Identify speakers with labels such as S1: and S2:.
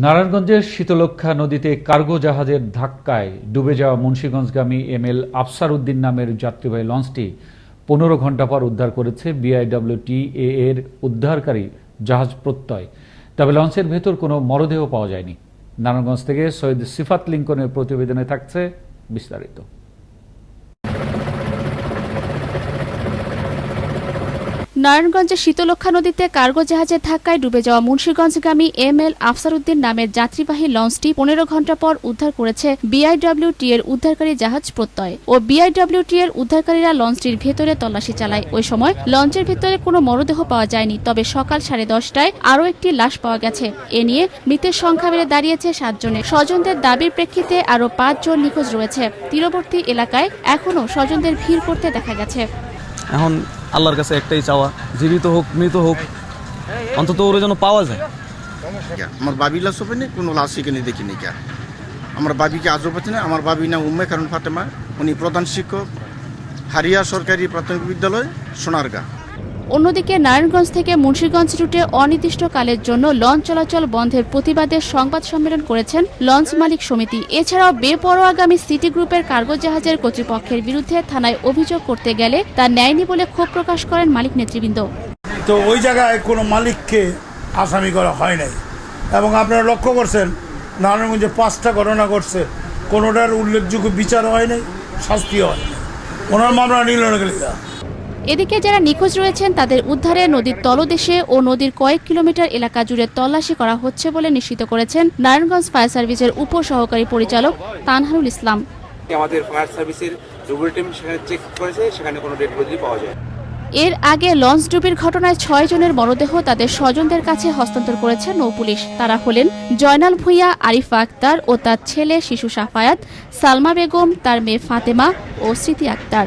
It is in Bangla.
S1: নারায়ণগঞ্জের শীতলক্ষা নদীতে কার্গো জাহাজের ধাক্কায় ডুবে যাওয়া মুন্সীগঞ্জগামী এম এল আফসার উদ্দিন নামের যাত্রীবাহী লঞ্চটি পনেরো ঘণ্টা পর উদ্ধার করেছে বিআইডব্লিউটি এর উদ্ধারকারী জাহাজ প্রত্যয়। তবে লঞ্চের ভেতর কোনো মরদেহ পাওয়া যায়নি। নারায়ণগঞ্জ থেকে সৈয়দ সিফাত লিঙ্কনের প্রতিবেদনে থাকছে বিস্তারিত।
S2: নারায়ণগঞ্জের শীতলক্ষা নদীতে কার্গো জাহাজের ধাক্কায় ডুবে যাওয়া মুন্সীগঞ্জগামী এম এল আফসারউদ্দিন নামের যাত্রীবাহী লঞ্চটি পনেরো ঘণ্টা পর উদ্ধার করেছে বিআইডব্লিউটি এর উদ্ধারকারী জাহাজ প্রত্যয় ও বিআইডব্লিউটি এর উদ্ধারকারীরা লঞ্চটির ভেতরে তল্লাশি চালায়। ওই সময় লঞ্চের ভেতরে কোনো মরদেহ পাওয়া যায়নি, তবে সকাল সাড়ে দশটায় আরও একটি লাশ পাওয়া গেছে। এ নিয়ে মৃতের সংখ্যা বেড়ে দাঁড়িয়েছে সাতজনে স্বজনদের দাবির প্রেক্ষিতে আরও পাঁচজন নিখোঁজ রয়েছে। তীরবর্তী এলাকায় এখনও স্বজনদের ভিড় করতে দেখা গেছে।
S3: এখন আল্লাহর কাছে একটাই চাওয়া, জীবিত হোক, মৃত হোক, অন্তত ওরা যেন পাওয়া যায়।
S4: আমার বাবি লাশ হবে না, কোনো লাশ এখানে দেখিনি কে আমার বাবিকে আজও পাচ্ছি না, আমার বাবি নাম উম্মে কারণ ফাতেমা, উনি প্রধান শিক্ষক, হারিয়া সরকারি প্রাথমিক বিদ্যালয়, সোনারগাঁ।
S2: অন্যদিকে নারায়ণগঞ্জ থেকে মুন্সিগঞ্জ রুটে অনির্দিষ্টকালের জন্য লঞ্চ চলাচল বন্ধের প্রতিবাদে সংবাদ সম্মেলন করেছেন লঞ্চ মালিক সমিতি। এছাড়াও বেপরোয়াগামী সিটি গ্রুপের কার্গো জাহাজের কর্তৃপক্ষের বিরুদ্ধে থানায় অভিযোগ করতে গেলে তা নেয়নি বলে ক্ষোভ প্রকাশ করেন মালিক নেতৃবৃন্দ।
S5: তো ওই জায়গায় কোনো মালিককে আসামি করা হয় নাই। এবং আপনারা লক্ষ্য করছেন, নারায়ণগঞ্জে পাঁচটা ঘটনা ঘটছে। কোনোটার উল্লেখযোগ্য বিচার হয় নাই শাস্তি হয় ওনার মামলা নিল না
S2: এদিকে যারা নিখোঁজ রয়েছেন তাদের উদ্ধারে নদীর তলদেশে ও নদীর কয়েক কিলোমিটার এলাকা জুড়ে তল্লাশি করা হচ্ছে বলে নিশ্চিত করেছেন নারায়ণগঞ্জ ফায়ার সার্ভিসের উপ সহকারী পরিচালক তানহারুল ইসলাম।
S6: আমাদের ফায়ার সার্ভিসের টিম সেখানে চেক করেছে সেখানে কোনো ডেড বডি পাওয়া যায়
S2: এর আগে লঞ্চ ডুবির ঘটনায় ছয় জনের মরদেহ তাদের স্বজনদের কাছে হস্তান্তর করেছে নৌপুলিশ তারা হলেন জয়নাল ভূঁইয়া আরিফা আক্তার ও তার ছেলে শিশু সাফায়াত সালমা বেগম তার মেয়ে ফাতেমা ও Smriti Akter.